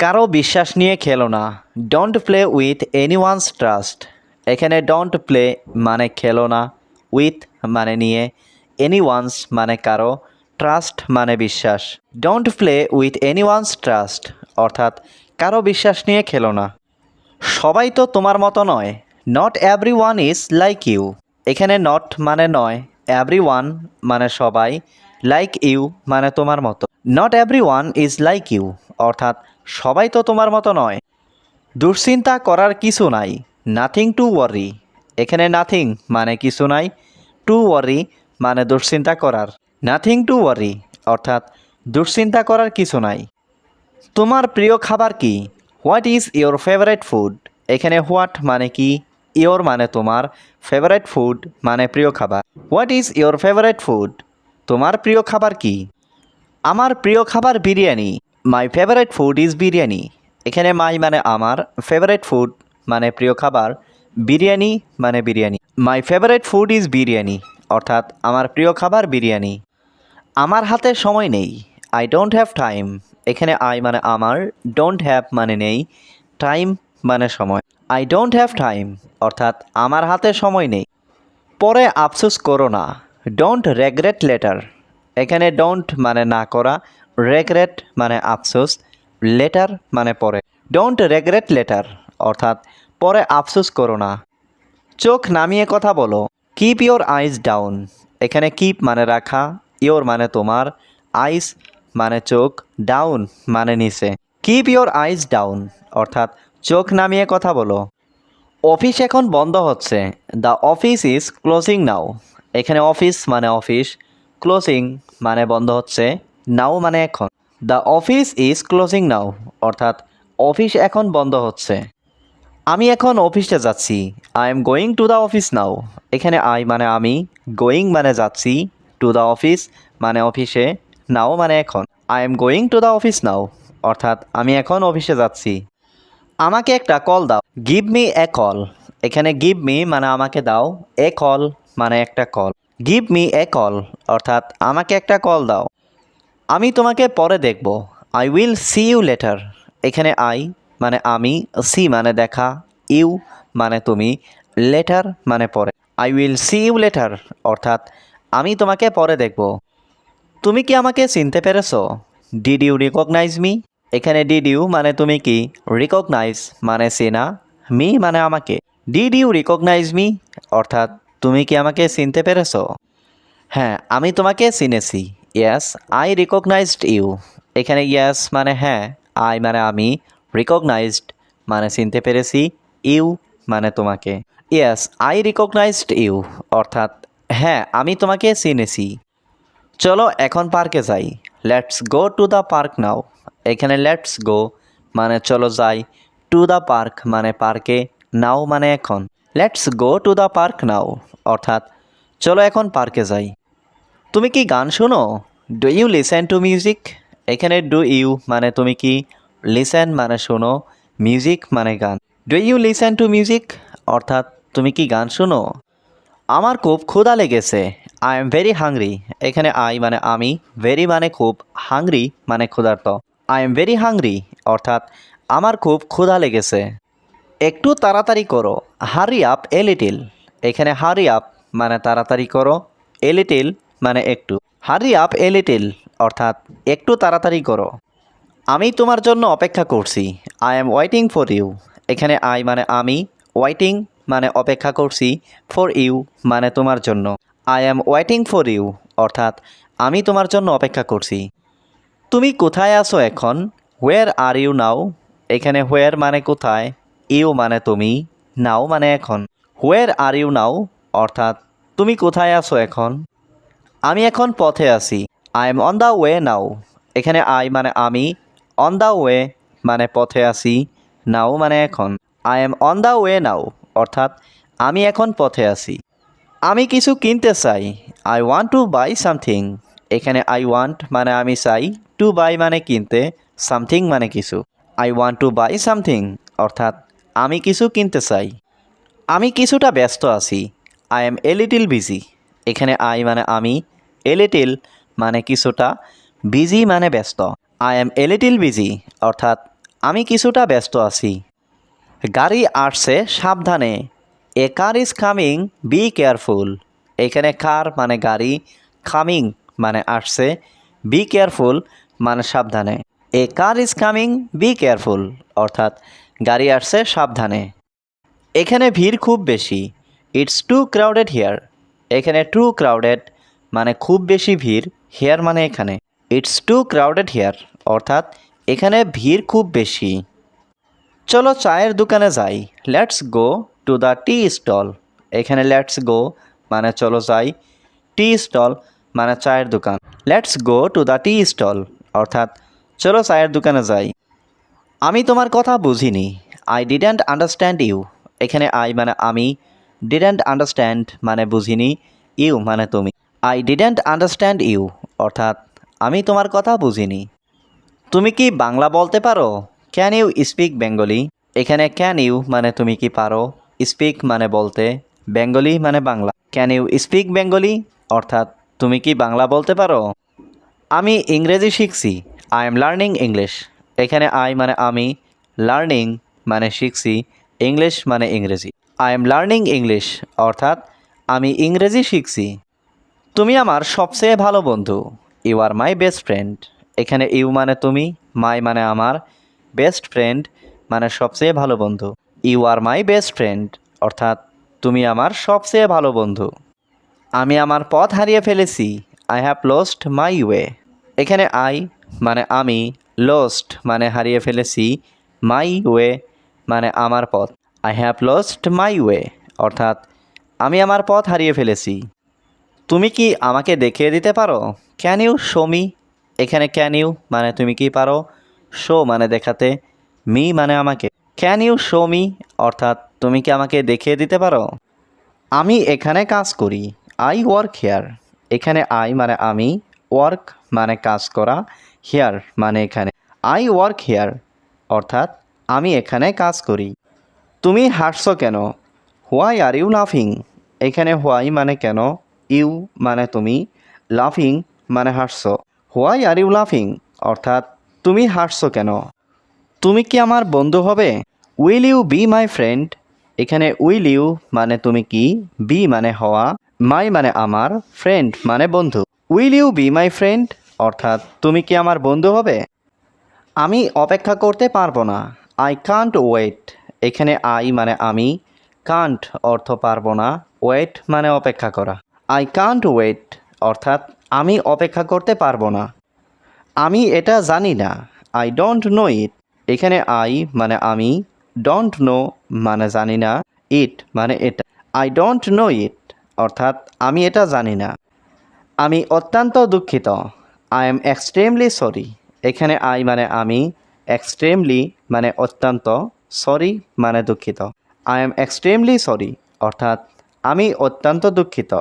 কারও বিশ্বাস নিয়ে খেলো না। Don't play with anyone's trust এখানে ডোন্ট প্লে মানে খেলো না। উইথ মানে নিয়ে। এনি ওয়ান্স মানে কারও। ট্রাস্ট মানে বিশ্বাস। Don't play with anyone's trust অর্থাৎ কারও বিশ্বাস নিয়ে খেলো না। সবাই তো তোমার মতো নয়। Not everyone is like you এখানে নট মানে নয়। এভরি ওয়ান মানে সবাই। লাইক ইউ মানে তোমার মতো। Not everyone is like you অর্থাৎ সবাই তো তোমার মতো নয়। দুশ্চিন্তা করার কিছু নাই। নাথিং টু ওয়ারি এখানে নাথিং মানে কিছু নাই। টু ওয়ারি মানে দুশ্চিন্তা করার। নাথিং টু ওয়ারি অর্থাৎ দুশ্চিন্তা করার কিছু নাই। তোমার প্রিয় খাবার কি? What is your favourite food এখানে হোয়াট মানে কি? ইয়োর মানে তোমার ফেভারেট ফুড মানে প্রিয় খাবার। What is your favourite food তোমার প্রিয় খাবার কি? আমার প্রিয় খাবার biryani. My favourite food is biryani এখানে মাই মানে আমার ফেভারেট ফুড মানে প্রিয় খাবার বিরিয়ানি মানে biryani my favourite food is biryani অর্থাৎ আমার প্রিয় খাবার বিরিয়ানি আমার হাতে সময় নেই আই ডোন্ট হ্যাভ টাইম এখানে আই মানে আমার ডোন্ট হ্যাভ মানে নেই টাইম মানে সময়। আই ডোন্ট হ্যাভ টাইম অর্থাৎ আমার হাতে সময় নেই। পরে আফসোস করো না ডোন্ট রেগ্রেট লেটার এখানে ডোন্ট মানে না করা রেগ্রেট মানে আফসোস লেটার মানে পরে। ডোন্ট রেগ্রেট লেটার অর্থাৎ পরে আফসোস করো না। চোখ নামিয়ে কথা বলো কিপ ইয়োর আইস ডাউন এখানে কিপ মানে রাখা ইয়োর মানে তোমার আইস মানে চোখ ডাউন মানে নিচে। কিপ ইয়োর আইস ডাউন অর্থাৎ চোখ নামিয়ে কথা বলো। অফিস এখন বন্ধ হচ্ছে the office is closing now এখানে অফিস মানে অফিস ক্লোজিং মানে বন্ধ হচ্ছে। নাও মানে এখন। The office is closing now অর্থাৎ অফিস এখন বন্ধ হচ্ছে। আমি এখন অফিসে যাচ্ছি। I am going to the office now এখানে আই মানে আমি গোয়িং মানে যাচ্ছি। টু দ্য অফিস মানে অফিসে নাও মানে এখন। I am going to the office now অর্থাৎ আমি এখন অফিসে যাচ্ছি। আমাকে একটা কল দাও। গিভ মি এ কল এখানে গিভ মি মানে আমাকে দাও। এ কল মানে একটা call give me a call অর্থাৎ আমাকে একটা কল দাও। আমি তোমাকে পরে দেখব। I will see you later এখানে আই মানে আমি সি মানে দেখা, ইউ মানে তুমি লেটার মানে পরে। I will see you later অর্থাৎ আমি তোমাকে পরে দেখব। তুমি কি আমাকে চিনতে পেরেছ? ডিড ইউ রিকগনাইজ মি এখানে ডিড ইউ মানে তুমি কি? রিকগনাইজ মানে চেনা মি মানে আমাকে। ডিড ইউ রিকগনাইজ মি অর্থাৎ তুমি কি আমাকে চিনতে পেরেছ? হ্যাঁ আমি তোমাকে চিনেছি। ইয়াস আই রিকগনাইজড ইউ এখানে ইয়াস মানে হ্যাঁ আই মানে আমি রিকগনাইজড মানে চিনতে পেরেছি ইউ মানে তোমাকে। ইয়াস আই রিকগনাইজড ইউ অর্থাৎ হ্যাঁ আমি তোমাকে চিনেছি। চলো এখন পার্কে যাই। Let's go to the park now এখানে লেটস গো মানে চলো যাই। টু দ্য পার্ক মানে পার্কে নাও মানে এখন। Let's go to the park now অর্থাৎ চলো এখন পার্কে যাই। তুমি কি গান শোনো? Do you listen to music এখানে ডু ইউ মানে তুমি কি লিসেন মানে শোনো মিউজিক মানে গান। Do you listen to music অর্থাৎ তুমি কি গান শোনো? আমার খুব ক্ষুধা লেগেছে। আই এম ভেরি হাংরি এখানে আই মানে আমি ভেরি মানে খুব হাংরি মানে ক্ষুধার্ত। আই এম ভেরি হাংরি অর্থাৎ আমার খুব ক্ষুধা লেগেছে। একটু তাড়াতাড়ি করো। হারি আপ এ লিটিল এখানে হারি আপ মানে তাড়াতাড়ি করো। এ লিটিল মানে একটু। হারি আপ এ লিটিল অর্থাৎ একটু তাড়াতাড়ি করো। আমি তোমার জন্য অপেক্ষা করছি। I am waiting for you এখানে আই মানে আমি ওয়েটিং মানে অপেক্ষা করছি ফর ইউ মানে তোমার জন্য। I am waiting for you অর্থাৎ আমি তোমার জন্য অপেক্ষা করছি। তুমি কোথায় আছো এখন? হোয়ার আর ইউ নাও এখানে হোয়ার মানে কোথায়? ইউ মানে তুমি নাও মানে এখন। হোয়ার আর ইউ নাও অর্থাৎ তুমি কোথায় আছো এখন? আমি এখন পথে আছি। I am on the way now এখানে আই মানে আমি। অন দ্য ওয়ে মানে পথে আছি। নাও মানে এখন। I am on the way now অর্থাৎ, আমি এখন পথে আছি। আমি কিছু কিনতে চাই। I want to buy something এখানে আই ওয়ান্ট মানে আমি চাই। টু বাই মানে কিনতে। সামথিং মানে কিছু। I want to buy something অর্থাৎ, আমি কিছু কিনতে চাই। আমি কিছুটা ব্যস্ত আছি। I am a little busy এখানে আই মানে আমি এ লিটিল মানে কিছুটা বিজি মানে ব্যস্ত। I am a little busy অর্থাৎ আমি কিছুটা ব্যস্ত আছি। গাড়ি আসছে সাবধানে। A car is coming be careful এখানে কার মানে গাড়ি কামিং মানে আসছে বি কেয়ারফুল মানে সাবধানে। A car is coming be careful অর্থাৎ গাড়ি আসছে সাবধানে। এখানে ভিড় খুব বেশি। ইটস টু ক্রাউডেড হিয়ার এখানে টু ক্রাউডেড মানে খুব বেশি ভিড় হেয়ার মানে এখানে। ইটস টু ক্রাউডেড হেয়ার অর্থাৎ এখানে ভিড় খুব বেশি। চলো চায়ের দোকানে যাই। Let's go to the tea stall এখানে লেটস গো মানে চলো যাই। টি স্টল মানে চায়ের দোকান। Let's go to the tea stall অর্থাৎ চলো চায়ের দোকানে যাই। আমি তোমার কথা বুঝিনি। আই ডিডেন্ট আন্ডারস্ট্যান্ড ইউ এখানে আই মানে আমি ডিডেন্ট আন্ডারস্ট্যান্ড মানে বুঝিনি ইউ মানে তুমি। আই ডিডেন্ট আন্ডারস্ট্যান্ড ইউ অর্থাৎ আমি তোমার কথা বুঝিনি। তুমি কি বাংলা বলতে পারো? ক্যান ইউ স্পিক বেঙ্গলি এখানে ক্যান ইউ মানে তুমি কি পারো? স্পিক মানে বলতে বেঙ্গলি মানে Bangla. Can you speak Bengali অর্থাৎ তুমি কি বাংলা বলতে পারো? আমি ইংরেজি শিখছি আই এম লার্নিং ইংলিশ এখানে আই মানে আমি লার্নিং মানে শিখছি ইংলিশ মানে ইংরেজি। আই এম লার্নিং ইংলিশ অর্থাৎ আমি ইংরেজি শিখছি। তুমি আমার সবচেয়ে ভালো বন্ধু। You are my best friend এখানে ইউ মানে তুমি মাই মানে আমার। বেস্ট ফ্রেন্ড মানে সবচেয়ে ভালো বন্ধু। You are my best friend অর্থাৎ তুমি আমার সবচেয়ে ভালো বন্ধু। আমি আমার পথ হারিয়ে ফেলেছি। I have lost my way এখানে আই মানে আমি লস্ট মানে হারিয়ে ফেলেছি। মাই ওয়ে মানে আমার পথ। I have lost my way অর্থাৎ, আমি আমার পথ হারিয়ে ফেলেছি। তুমি কি আমাকে দেখিয়ে দিতে পারো? ক্যান ইউ শো মি এখানে ক্যান ইউ মানে তুমি কি পারো? শো মানে দেখাতে মি মানে আমাকে। ক্যান ইউ শো মি অর্থাৎ, তুমি কি আমাকে দেখিয়ে দিতে পারো? আমি এখানে কাজ করি। আই ওয়ার্ক হেয়ার এখানে আই মানে আমি ওয়ার্ক মানে কাজ করা হেয়ার মানে এখানে। আই ওয়ার্ক হেয়ার অর্থাৎ, আমি এখানে কাজ করি। তুমি হাসছো কেন? হোয়াই আর ইউ লাফিং এখানে হোয়াই মানে কেন? ইউ মানে তুমি? লাফিং মানে হাসছো। হোয়াই আর ইউ লাফিং অর্থাৎ তুমি হাসছো কেন? তুমি কি আমার বন্ধু হবে? Will you be my friend এখানে উইল ইউ মানে তুমি কি? বি মানে হওয়া। মাই মানে আমার। ফ্রেন্ড মানে বন্ধু। Will you be my friend অর্থাৎ তুমি কি আমার বন্ধু হবে? আমি অপেক্ষা করতে পারব না। আই কান্ট ওয়েট এখানে আই মানে আমি কান্ট অর্থ পারব না ওয়েট মানে অপেক্ষা করা। আই কান্ট ওয়েট অর্থাৎ আমি অপেক্ষা করতে পারব না। আমি এটা জানি না আই ডোন্ট নো ইট এখানে আই মানে আমি ডোন্ট নো মানে জানি না ইট মানে এটা। আই ডোন্ট নো ইট অর্থাৎ আমি এটা জানি না। আমি অত্যন্ত দুঃখিত আই এম এক্সট্রিমলি সরি এখানে আই মানে আমি এক্সট্রিমলি মানে অত্যন্ত। সরি মানে দুঃখিত। আই এম এক্সট্রিমলি সরি অর্থাৎ আমি অত্যন্ত দুঃখিত।